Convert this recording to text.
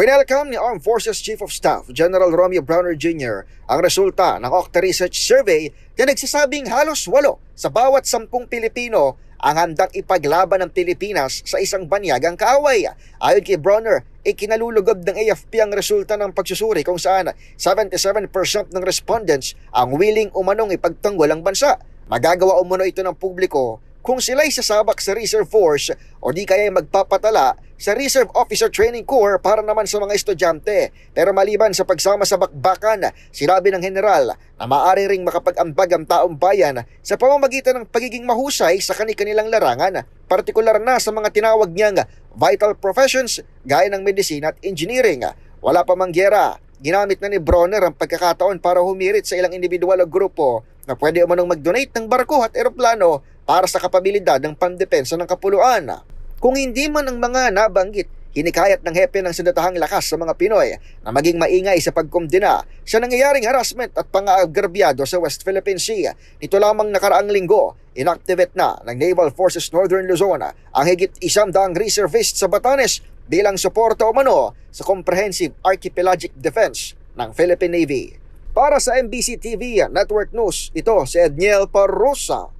Winelcome ni Armed Forces Chief of Staff General Romeo Browner Jr. ang resulta ng Octa Research Survey na nagsasabing halos walo sa bawat sampung Pilipino ang handang ipaglaban ng Pilipinas sa isang banyagang kaaway. Ayon kay Browner, ikinalulugod ng AFP ang resulta ng pagsusuri kung saan 77% ng respondents ang willing umanong ipagtanggol ang bansa. Magagawa umano ito ng publiko kung sila'y sasabak sa Reserve Force o di kaya magpapatala sa Reserve Officer Training Corps para naman sa mga estudyante. Pero maliban sa pagsama sa bakbakan, sinabi ng general na maaari ring makapag-ambag ang taong bayan sa pamamagitan ng pagiging mahusay sa kanilang larangan, partikular na sa mga tinawag niyang vital professions gaya ng medisina at engineering. Wala pa mang gyera, ginamit na ni Bronner ang pagkakataon para humirit sa ilang individual o grupo na pwede umanong mag-donate ng barko at eroplano para sa kapabilidad ng pandepensa ng kapuluan. Kung hindi man ang mga nabanggit, hinikayat ng hepe ng sindatahang lakas sa mga Pinoy na maging maingay sa pagkumdina sa nangyayaring harassment at pang-agrabyado sa West Philippine Sea. Nito lamang nakaraang linggo, inactivate na ng Naval Forces Northern Luzon ang higit isang daang reservist sa Batanes bilang suporta umano sa Comprehensive Archipelagic Defense ng Philippine Navy. Para sa MBC TV Network News, ito si Edniel Parrosa.